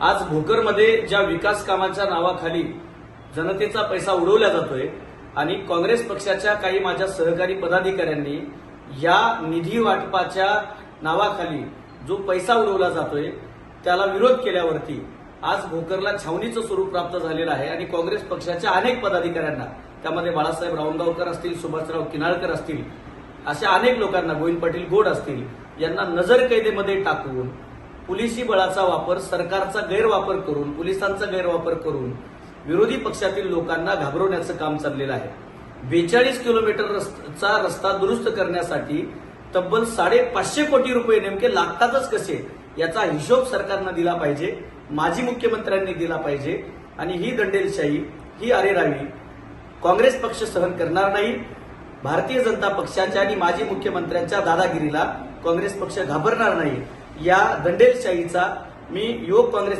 आज भोकरमध्ये ज्या विकास कामाच्या नावाखाली जनतेचा पैसा उडवला जातोय आणि काँग्रेस पक्षाच्या काही माझ्या सहकारी पदाधिकाऱ्यांनी या निधी वाटपाच्या नावाखाली जो पैसा उडवला जातोय त्याला विरोध केल्यावरती आज भोकरला छावणीचं स्वरूप प्राप्त झालेलं आहे आणि काँग्रेस पक्षाच्या अनेक पदाधिकाऱ्यांना त्यामध्ये बाळासाहेब रावणगावकर असतील सुभाषराव किनाळकर असतील अशा अनेक लोकांना गोविंद पाटील गोड असतील यांना नजर कैदेमध्ये टाकून पोलिसी बळाचा वापर सरकारचा गैरवापर करून पोलिसांचा गैरवापर करून विरोधी पक्षातील लोकांना घाबरवण्याचं काम चाललेलं आहे. बेचाळीस किलोमीटर रस्ता दुरुस्त करण्यासाठी तब्बल साडेपाचशे कोटी रुपये नेमके लागतातच कसे याचा हिशोब सरकारनं दिला पाहिजे माजी मुख्यमंत्र्यांनी दिला पाहिजे आणि ही दंडेलशाही ही अरेरावी काँग्रेस पक्ष सहन करणार नाही. भारतीय जनता पक्षाच्या आणि माजी मुख्यमंत्र्यांच्या दादागिरीला काँग्रेस पक्ष घाबरणार नाही. या दंडेलशाहीचा मी युवक काँग्रेसचा